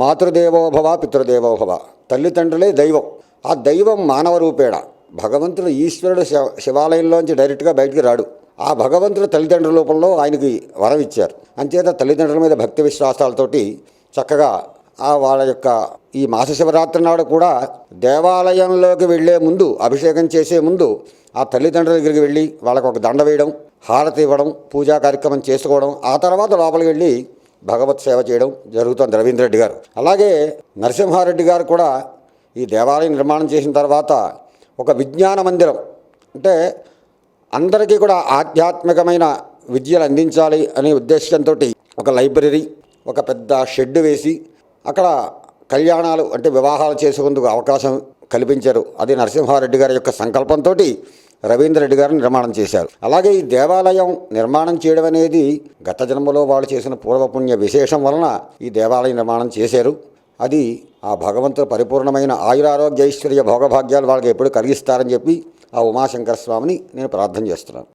మాతృదేవోభవ పితృదేవోభవ తల్లిదండ్రులే దైవం. ఆ దైవం మానవ రూపేణ భగవంతుడు ఈశ్వరుడు శివ శివాలయంలోంచి డైరెక్ట్గా బయటికి రాడు. ఆ భగవంతుడు తల్లిదండ్రుల రూపంలో ఆయనకి వరం ఇచ్చారు. అంచేత తల్లిదండ్రుల మీద భక్తి విశ్వాసాలతోటి చక్కగా ఆ వాళ్ళ యొక్క ఈ మాస శివరాత్రి నాడు కూడా దేవాలయంలోకి వెళ్ళే ముందు అభిషేకం చేసే ముందు ఆ తల్లిదండ్రుల దగ్గరికి వెళ్ళి వాళ్ళకు ఒక దండ వేయడం హారతి ఇవ్వడం పూజా కార్యక్రమం చేసుకోవడం ఆ తర్వాత లోపలికి వెళ్ళి భగవత్ సేవ చేయడం జరుగుతుంది రవీంద్ర రెడ్డి గారు. అలాగే నరసింహారెడ్డి గారు కూడా ఈ దేవాలయం నిర్మాణం చేసిన తర్వాత ఒక విజ్ఞాన మందిరం అంటే అందరికీ కూడా ఆధ్యాత్మికమైన విద్యలు అందించాలి అనే ఉద్దేశంతో ఒక లైబ్రరీ ఒక పెద్ద షెడ్ వేసి అక్కడ కళ్యాణాలు అంటే వివాహాలు చేసుకుందుకు అవకాశం కల్పించారు. అది నరసింహారెడ్డి గారి యొక్క సంకల్పంతో రవీంద్ర రెడ్డి గారు నిర్మాణం చేశారు. అలాగే ఈ దేవాలయం నిర్మాణం చేయడం అనేది గత జన్మలో వాళ్ళు చేసిన పూర్వపుణ్య విశేషం వలన ఈ దేవాలయం నిర్మాణం చేశారు. అది ఆ భగవంతుడు పరిపూర్ణమైన ఆయురారోగ్య ఐశ్వర్య భోగభాగ్యాలు వాళ్ళకి ఎప్పుడు కలిగిస్తారని చెప్పి ఆ ఉమాశంకర స్వామిని నేను ప్రార్థన చేస్తున్నాను.